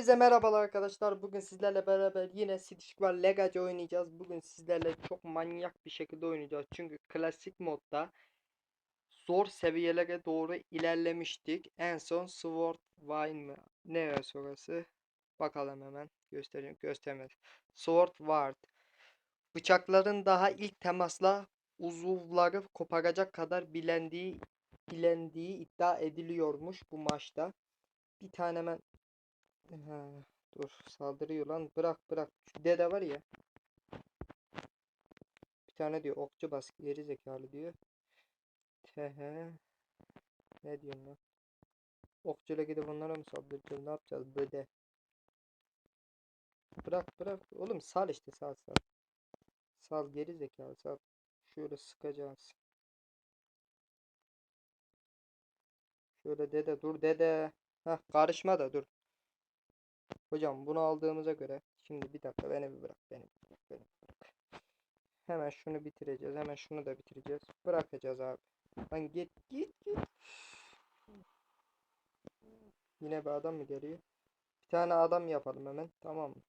Hepinize merhabalar arkadaşlar. Bugün sizlerle beraber yine City Squad Legacy oynayacağız. Bugün sizlerle çok manyak bir şekilde oynayacağız. Çünkü klasik modda zor seviyelere doğru ilerlemiştik. En son Sword Wine mi? Ne orası? Bakalım hemen. Göstereyim. Göstermez. Sword Ward. Bıçakların daha ilk temasla uzuvları koparacak kadar bilendiği bilendiği iddia ediliyormuş bu maçta. Bir tane hemen Ha, dur saldırıyor lan. Bırak bırak. Şu dede var ya. Bir tane diyor okçu bas geri zekalı diyor. Tehe. ne diyorsun lan? Okçuyla gidip onlara mı saldıracağız ne yapacağız dede? Bırak bırak. Oğlum sal işte sal sal. Sal geri zekalı sal. Şöyle sıkacağız. Şöyle dede dur dede. Heh, karışma da dur Hocam bunu aldığımıza göre şimdi bir dakika beni bir bırak beni bir bırak beni bir bırak. Hemen şunu bitireceğiz. Hemen şunu da bitireceğiz. Bırakacağız abi. Lan git git git. Yine bir adam mı geliyor? Bir tane adam yapalım hemen. Tamam mı?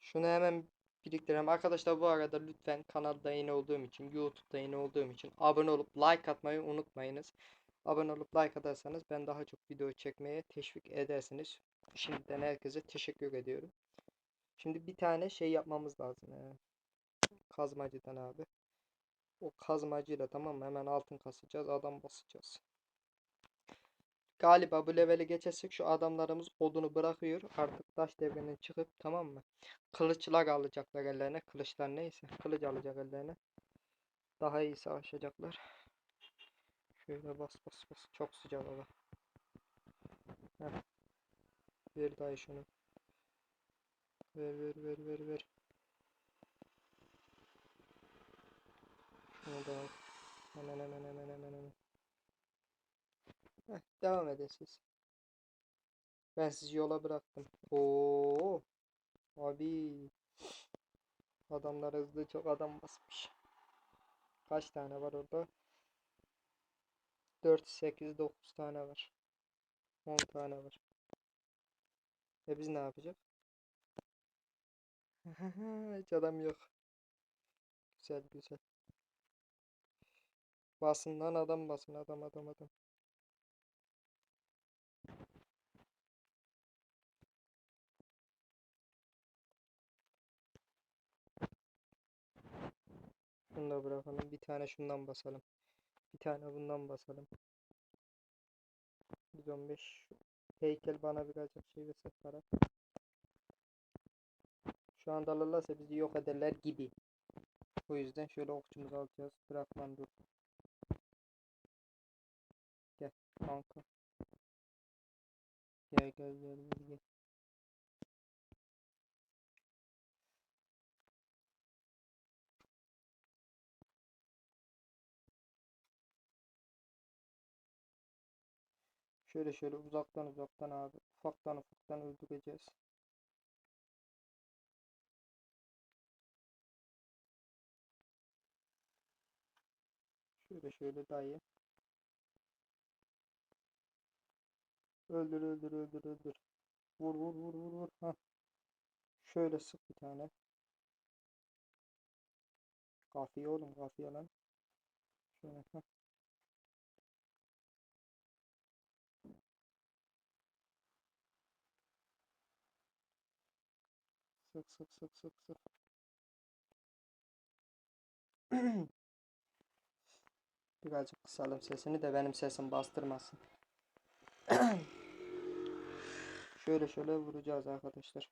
Şunu hemen biriktirelim. Arkadaşlar bu arada lütfen kanalda yeni olduğum için, YouTube'da yeni olduğum için abone olup like atmayı unutmayınız. Abone olup like atarsanız ben daha çok video çekmeye teşvik edersiniz. Şimdiden herkese teşekkür ediyorum. Şimdi bir tane şey yapmamız lazım. Ee, kazmacıdan abi. O kazmacıyla tamam mı? Hemen altın kasacağız. Adam basacağız. Galiba bu leveli geçersek şu adamlarımız odunu bırakıyor. Artık taş devrinden çıkıp tamam mı? Kılıçlar alacaklar ellerine. Kılıçlar neyse. Kılıç alacak ellerine. Daha iyi savaşacaklar. Şöyle bas bas bas. Çok sıcak hava. Heh. Ver dayı şunu. Ver ver ver ver ver. Şunu da al. Hemen hemen hemen hemen hemen. Heh, devam edin siz. Ben sizi yola bıraktım. Oo. Abi. Adamlar hızlı çok adam basmış. Kaç tane var orada? 4, 8, 9 tane var. 10 tane var. E biz ne yapacak? Hiç adam yok. Güzel güzel. Basın lan adam basın adam adam adam. Şunu da bırakalım. Bir tane şundan basalım. Bir tane bundan basalım. 115 heykel bana birazcık şey verse para. Şu anda alırlarsa bizi yok ederler gibi. O yüzden şöyle okçumuzu alacağız. Bırak lan dur. Gel kanka. Gel gel gel gel. Şöyle şöyle uzaktan uzaktan abi. Ufaktan ufaktan öldüreceğiz. Şöyle şöyle dayı. Öldür öldür öldür öldür. Vur vur vur vur vur. Heh. Şöyle sık bir tane. Kafiye oğlum kafiye lan. Şöyle heh. Sık sık sık sık sık. Birazcık kısalım sesini de benim sesim bastırmasın. şöyle şöyle vuracağız arkadaşlar.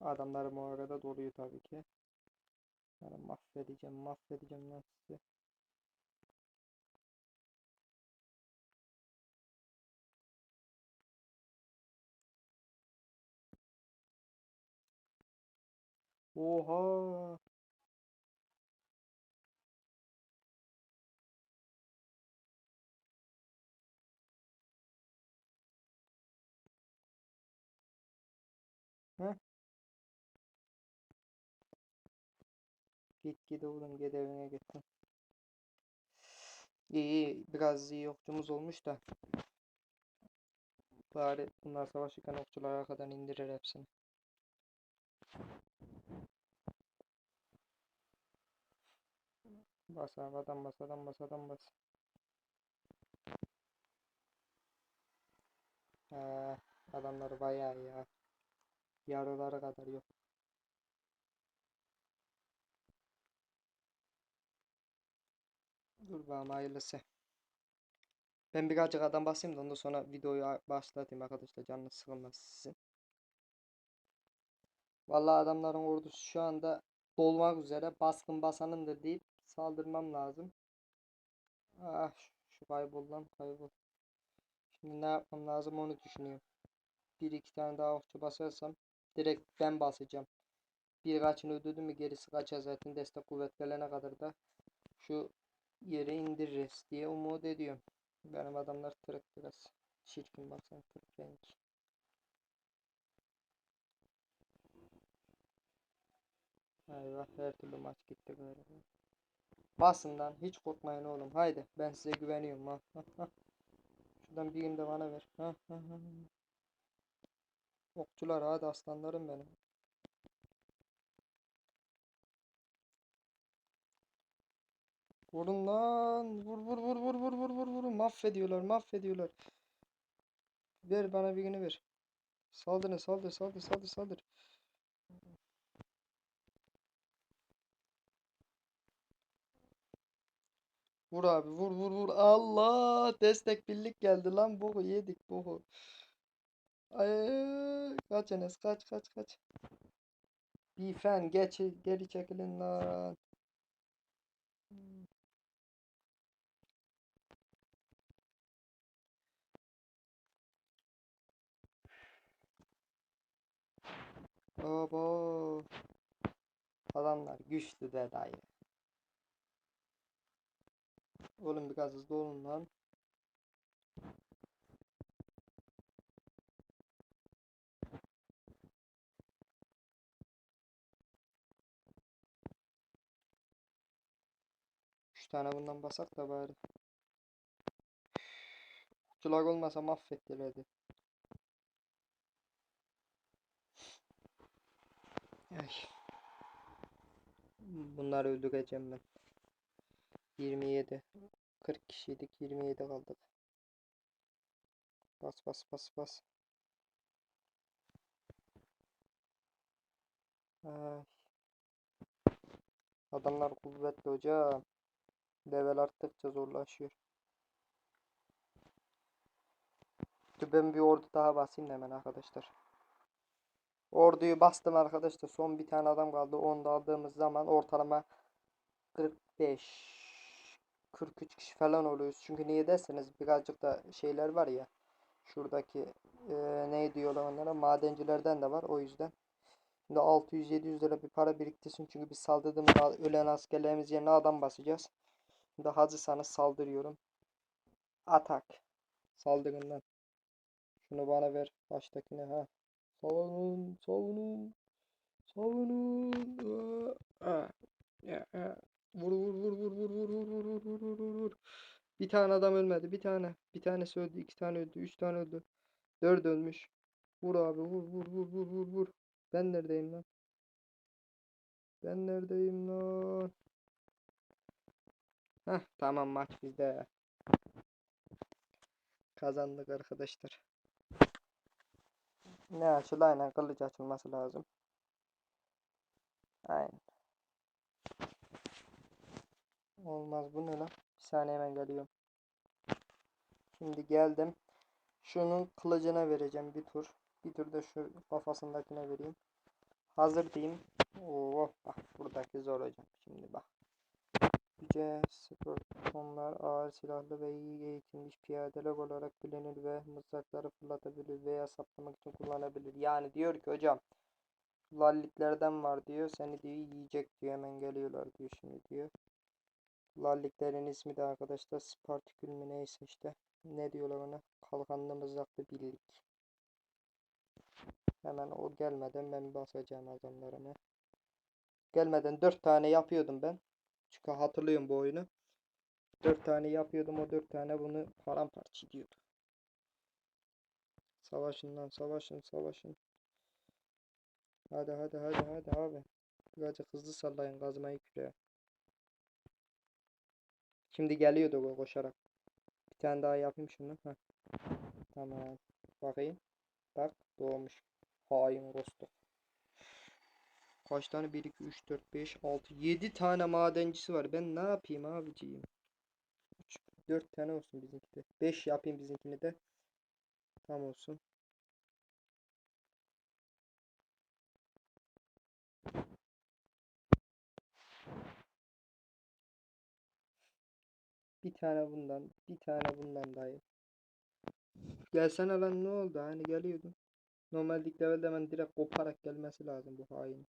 Adamlarım o arada doluyor tabii ki. Yani mahvedeceğim, mahvedeceğim ben sizi. Oha! Heh. Git git oğlum git evine git. İyi iyi biraz iyi okçumuz olmuş da. Bari bunlar savaşırken okçular arkadan indirir hepsini. Bas abi adam bas adam bas adam bas. Ee, adamları bayağı ya. Yarıları kadar yok. Dur bakalım hayırlısı. Ben birazcık adam basayım da ondan sonra videoyu başlatayım arkadaşlar canınız sıkılmasın sizin. Vallahi adamların ordusu şu anda dolmak üzere baskın basanındır deyip saldırmam lazım. Ah şu, şu kaybol lan kaybol. Şimdi ne yapmam lazım onu düşünüyorum. Bir iki tane daha okçu basarsam direkt ben basacağım. Birkaçını ödedim mi gerisi kaçar zaten destek kuvvet gelene kadar da şu yere indiririz diye umut ediyorum. Benim adamlar tırık biraz. Çirkin baksana tırık renk. Eyvah her türlü maç gitti galiba. Basın lan hiç korkmayın oğlum. Haydi ben size güveniyorum ha. Şuradan birini de bana ver. Ha. Okçular hadi aslanlarım benim. Vurun lan. Vur vur vur vur vur vur vur vur. Mahvediyorlar mahvediyorlar. Ver bana birini ver. Saldırın saldır saldır saldır saldır. Vur abi vur vur vur. Allah destek birlik geldi lan boku yedik boku. Ay kaç Enes kaç kaç kaç. Bir fen geç geri çekilin lan. Abo. Adamlar güçlü de dayı. Oğlum biraz hızlı olun lan. Üç tane bundan basak da bari. Kulak olmasa mahvettilerdi. Ay. Bunları öldüreceğim ben. 27. 40 kişiydik. 27 kaldık. Bas bas bas bas. Ay. Adamlar kuvvetli hocam. Level arttıkça zorlaşıyor. Dur ben bir ordu daha basayım da hemen arkadaşlar. Orduyu bastım arkadaşlar. Son bir tane adam kaldı. Onu da aldığımız zaman ortalama 45 43 kişi falan oluyoruz. Çünkü niye derseniz birazcık da şeyler var ya. Şuradaki e, ne diyorlar onlara madencilerden de var. O yüzden. Şimdi 600-700 lira bir para biriktirsin. Çünkü biz saldırdığımızda ölen askerlerimiz yerine adam basacağız. Şimdi hazırsanız saldırıyorum. Atak. Saldırın lan. Şunu bana ver. Baştakine ha. Savunun, savunun. Savunun. Aa, ya, ya. Vur vur vur vur vur vur vur vur vur vur vur vur vur. Bir tane adam ölmedi. Bir tane. Bir tanesi öldü. iki tane öldü. Üç tane öldü. Dört ölmüş. Vur abi vur vur vur vur vur vur. Ben neredeyim lan? Ben neredeyim lan? Heh tamam maç bizde. Kazandık arkadaşlar. Ne açıl aynen kılıç açılması lazım. Aynen. Olmaz bu ne lan? Bir saniye hemen geliyorum. Şimdi geldim. Şunun kılıcına vereceğim bir tur. Bir tur da şu kafasındakine vereyim. Hazır diyeyim. Oo, bak buradaki zor hocam. Şimdi bak. Yüce spor onlar ağır silahlı ve iyi eğitilmiş piyadeler olarak bilinir ve mızrakları fırlatabilir veya saplamak için kullanabilir. Yani diyor ki hocam lalliklerden var diyor. Seni diyor yiyecek diyor. Hemen geliyorlar diyor şimdi diyor. Lalliklerin ismi de arkadaşlar Spartikül mü neyse işte. Ne diyorlar ona? Kalkanlı mızraklı birlik. Hemen o gelmeden ben basacağım adamlarımı. Gelmeden 4 tane yapıyordum ben. Çünkü hatırlıyorum bu oyunu. 4 tane yapıyordum o 4 tane bunu paramparça ediyordu. Savaşın lan savaşın savaşın. Hadi hadi hadi hadi abi. Birazcık hızlı sallayın kazmayı küreğe. Şimdi geliyordu o koşarak. Bir tane daha yapayım şunu. Heh. Tamam. Bakayım. Bak doğmuş. Hain Rostov. Kaç tane? 1, 2, 3, 4, 5, 6, 7 tane madencisi var. Ben ne yapayım abiciğim? 3, 4 tane olsun bizimki de. 5 yapayım bizimkini de. Tam olsun. Bir tane bundan, bir tane bundan dayı. Gelsene lan ne oldu? Hani geliyordun. Normal lig levelde hemen direkt koparak gelmesi lazım bu hain.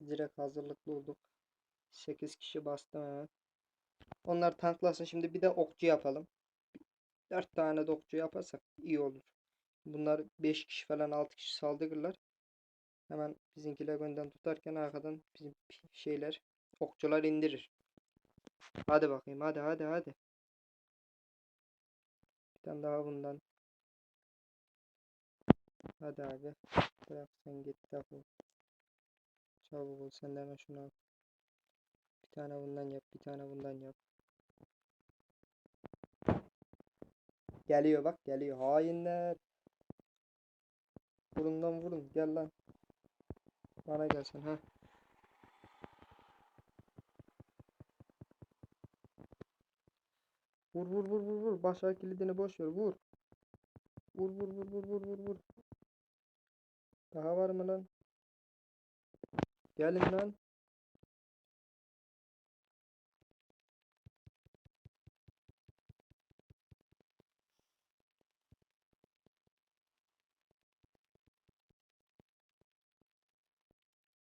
Direkt hazırlıklı olduk. 8 kişi bastım hemen. Onlar tanklasın. Şimdi bir de okçu yapalım. 4 tane de okçu yaparsak iyi olur. Bunlar 5 kişi falan 6 kişi saldırırlar. Hemen bizimkiler önden tutarken arkadan bizim şeyler okçular indirir. Hadi bakayım hadi hadi hadi. Bir tane daha bundan. Hadi abi. Bırak sen git defol. Çabuk ol sen de hemen şunu al. Bir tane bundan yap bir tane bundan yap. Geliyor bak geliyor hainler. Vurun vurun gel lan. Bana gelsin ha. Vur vur vur vur vur. Başak kilidini boş ver vur. Vur vur vur vur vur vur vur. Daha var mı lan? Gelin lan.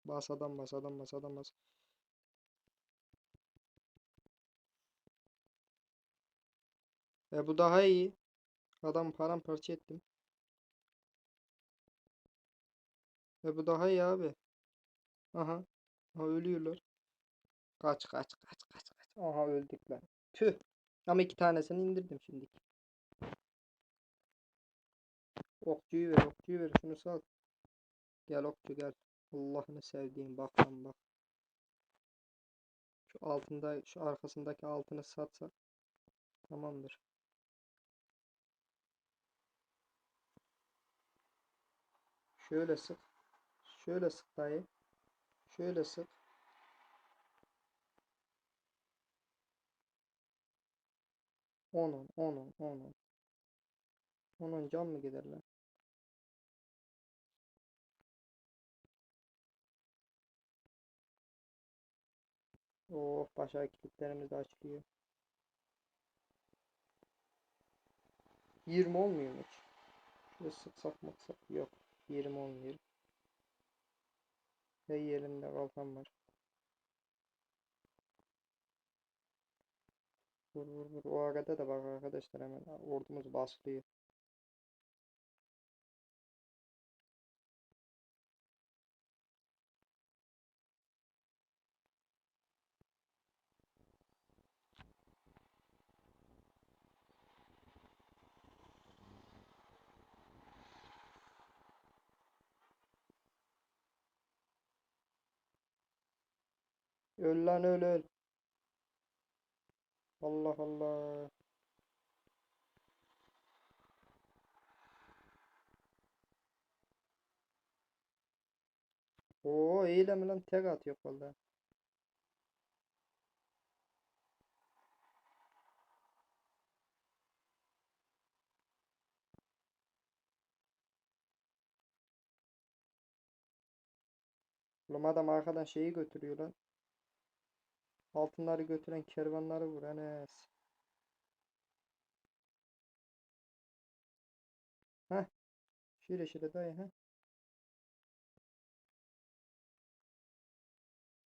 Bas adam bas adam bas adam bas. E bu daha iyi. Adam paramparça ettim. E bu daha iyi abi. Aha. Aha ölüyorlar. Kaç kaç kaç kaç kaç. Aha öldük lan. Tüh. Ama iki tanesini indirdim şimdi. Okçuyu ver okçuyu ver şunu sal. Gel okçu gel. Allah'ını sevdiğim bak lan bak. Şu altında şu arkasındaki altını satsak tamamdır. Şöyle sık. Şöyle sık dayı. Şöyle sık. Onun, onun, onun. Onun can mı gider lan? Oh başa kilitlerimiz de açılıyor. 20 olmuyor mu hiç? Şöyle sıksak maksak yok. 20 olmuyor. Ve yerimde kalkan var. Vur vur vur. O arada da bak arkadaşlar hemen ordumuz basılıyor. Öl lan öl öl. Allah Allah. Oo eylemi lan tek atıyor valla. Oğlum adam arkadan şeyi götürüyor lan. Altınları götüren kervanları vur Enes. Heh. Şöyle şöyle dayı heh.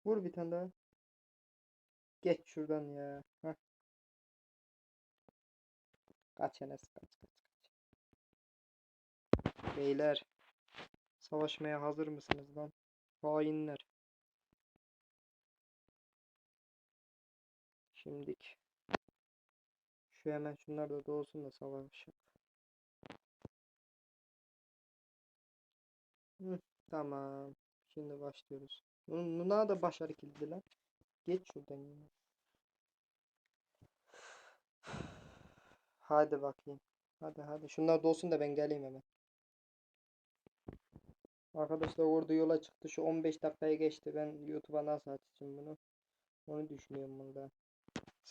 Vur bir tane daha. Geç şuradan ya. Heh. Kaç Enes kaç kaç kaç. Beyler. Savaşmaya hazır mısınız lan? Hainler. Şimdik. Şu hemen şunlar da doğsun da savaşacak. Hı, tamam. Şimdi başlıyoruz. Buna da başarı kilidi lan. Geç şuradan yine. Hadi bakayım. Hadi hadi. Şunlar dolsun da ben geleyim hemen. Arkadaşlar orada yola çıktı. Şu 15 dakikaya geçti. Ben YouTube'a nasıl açacağım bunu? Onu düşünüyorum bunda.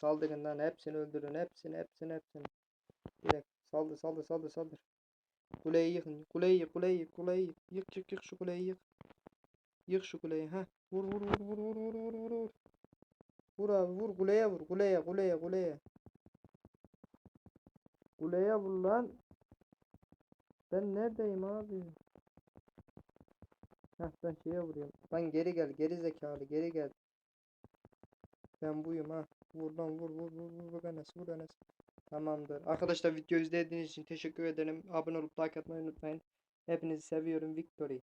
Saldırın lan. Hepsini öldürün. Hepsini hepsini hepsini. Direkt saldır saldır saldır saldır. Kuleyi yıkın. Kuleyi. Kuleyi. Kuleyi. Yık yık yık şu kuleyi yık. Yık şu kuleyi. Ha. Vur vur vur vur vur vur vur vur vur. Vur abi vur kuleye vur. Kuleye kuleye kuleye. Kuleye vur lan. Ben neredeyim abi? Heh ben şeye vuruyorum. Lan geri gel geri zekalı geri gel. Ben buyum ha. Vur lan vur vur vur vur vur Enes vur Enes. Tamamdır. Arkadaşlar video izlediğiniz için teşekkür ederim. Abone olup like atmayı unutmayın. Hepinizi seviyorum. Victory.